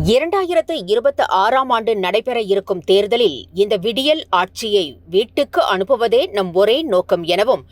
இரண்டாயிரத்து இருபத்தி ஆறாம் ஆண்டு நடைபெற இருக்கும் தேர்தலில் இந்த விடியல் ஆட்சியை வீட்டுக்கு அனுப்புவதே நம் ஒரே நோக்கம் எனவும்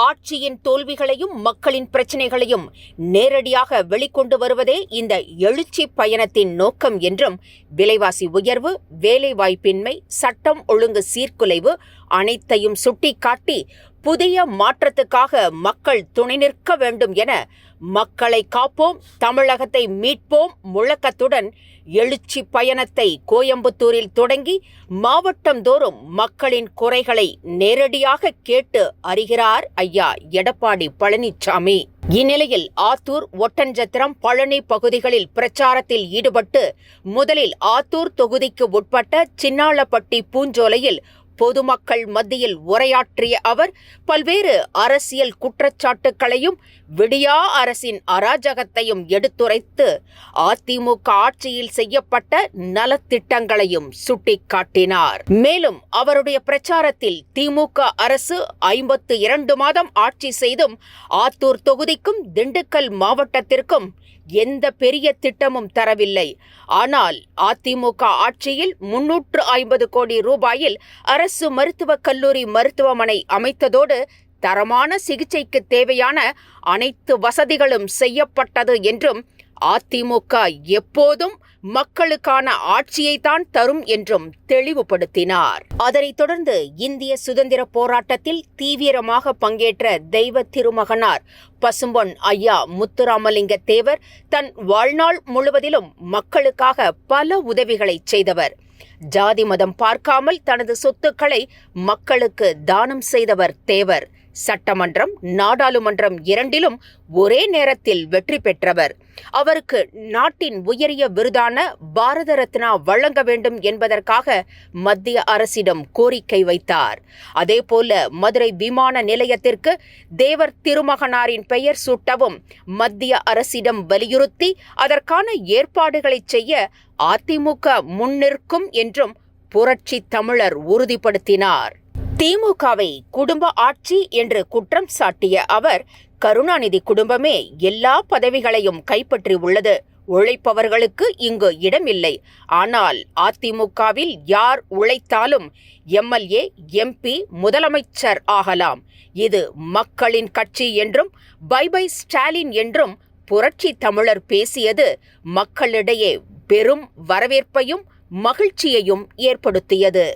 ஆட்சியின் தோல்விகளையும் மக்களின் பிரச்சினைகளையும் நேரடியாக வெளிக்கொண்டு வருவதே இந்த எழுச்சி பயணத்தின் நோக்கம் என்றும் விலைவாசி உயர்வு வேலைவாய்ப்பின்மை சட்டம் ஒழுங்கு சீர்குலைவு அனைத்தையும் சுட்டிக்காட்டி புதிய மாற்றத்துக்காக மக்கள் துணை நிற்க வேண்டும் என மக்களை காப்போம் தமிழகத்தை மீட்போம் முழக்கத்துடன் எழுச்சி பயணத்தை கோயம்புத்தூரில் தொடங்கி மாவட்டந்தோறும் மக்களின் குறைகளை நேரடியாக கேட்டு அறிகிறார் ஐயா எடப்பாடி பழனிசாமி இந்நிலையில் ஆத்தூர் ஒட்டஞ்சத்திரம் பழனி பகுதிகளில் பிரச்சாரத்தில் ஈடுபட்டு முதலில் ஆத்தூர் தொகுதிக்கு உட்பட்ட சின்னாளப்பட்டி பூஞ்சோலையில் பொதுமக்கள் மத்தியில் உரையாற்றிய அவர் பல்வேறு அரசியல் குற்றச்சாட்டுக்களையும் விடியா அரசின் அராஜகத்தையும் எடுத்துரைத்து அதிமுக ஆட்சியில் செய்யப்பட்ட நலத்திட்டங்களையும் சுட்டிக்காட்டினார். மேலும் அவருடைய பிரச்சாரத்தில் திமுக அரசு ஐம்பத்து இரண்டு மாதம் ஆட்சி செய்தும் ஆத்தூர் தொகுதிக்கும் திண்டுக்கல் மாவட்டத்திற்கும் எந்த பெரிய திட்டமும் தரவில்லை. ஆனால் அதிமுக ஆட்சியில் முன்னூற்று ஐம்பது கோடி ரூபாயில் அரசு அரசு மருத்துவக் கல்லூரி மருத்துவமனை அமைத்ததோடு தரமான சிகிச்சைக்கு தேவையான அனைத்து வசதிகளும் செய்யப்பட்டது என்றும் அதிமுக எப்போதும் மக்களுக்கான ஆட்சியைத்தான் தரும் என்றும் தெளிவுபடுத்தினார். அதனைத் தொடர்ந்து இந்திய சுதந்திர போராட்டத்தில் தீவிரமாக பங்கேற்ற தெய்வ திருமகனார் பசும்பொன் ஐயா முத்துராமலிங்க தேவர் தன் வாழ்நாள் முழுவதிலும் மக்களுக்காக பல உதவிகளை செய்தவர். ஜாதி மதம் பார்க்காமல் தனது சொத்துக்களை மக்களுக்கு தானம் செய்தவர் தேவர். சட்டமன்றம் நாடாளுமன்றம் இரண்டிலும் ஒரே நேரத்தில் வெற்றி பெற்றவர். அவருக்கு நாட்டின் உயரிய விருதான பாரத ரத்னா வழங்க வேண்டும் என்பதற்காக மத்திய அரசிடம் கோரிக்கை வைத்தார். அதேபோல மதுரை விமான நிலையத்திற்கு தேவர் திருமகனாரின் பெயர் சூட்டவும் மத்திய அரசிடம் வலியுறுத்தி அதற்கான ஏற்பாடுகளை செய்ய அதிமுக முன்னிற்கும் என்றும் புரட்சி தமிழர் உறுதிப்படுத்தினார். திமுகவை குடும்ப ஆட்சி என்று குற்றம் சாட்டிய அவர் கருணாநிதி குடும்பமே எல்லா பதவிகளையும் கைப்பற்றி உள்ளது. உழைப்பவர்களுக்கு இங்கு இடமில்லை. ஆனால் அதிமுகவில் யார் உழைத்தாலும் எம்எல்ஏ எம்பி முதலமைச்சர் ஆகலாம். இது மக்களின் கட்சி என்றும் பை பை ஸ்டாலின் என்றும் புரட்சி தமிழர் பேசியது மக்களிடையே பெரும் வரவேற்பையும் மகிழ்ச்சியையும் ஏற்படுத்தியது.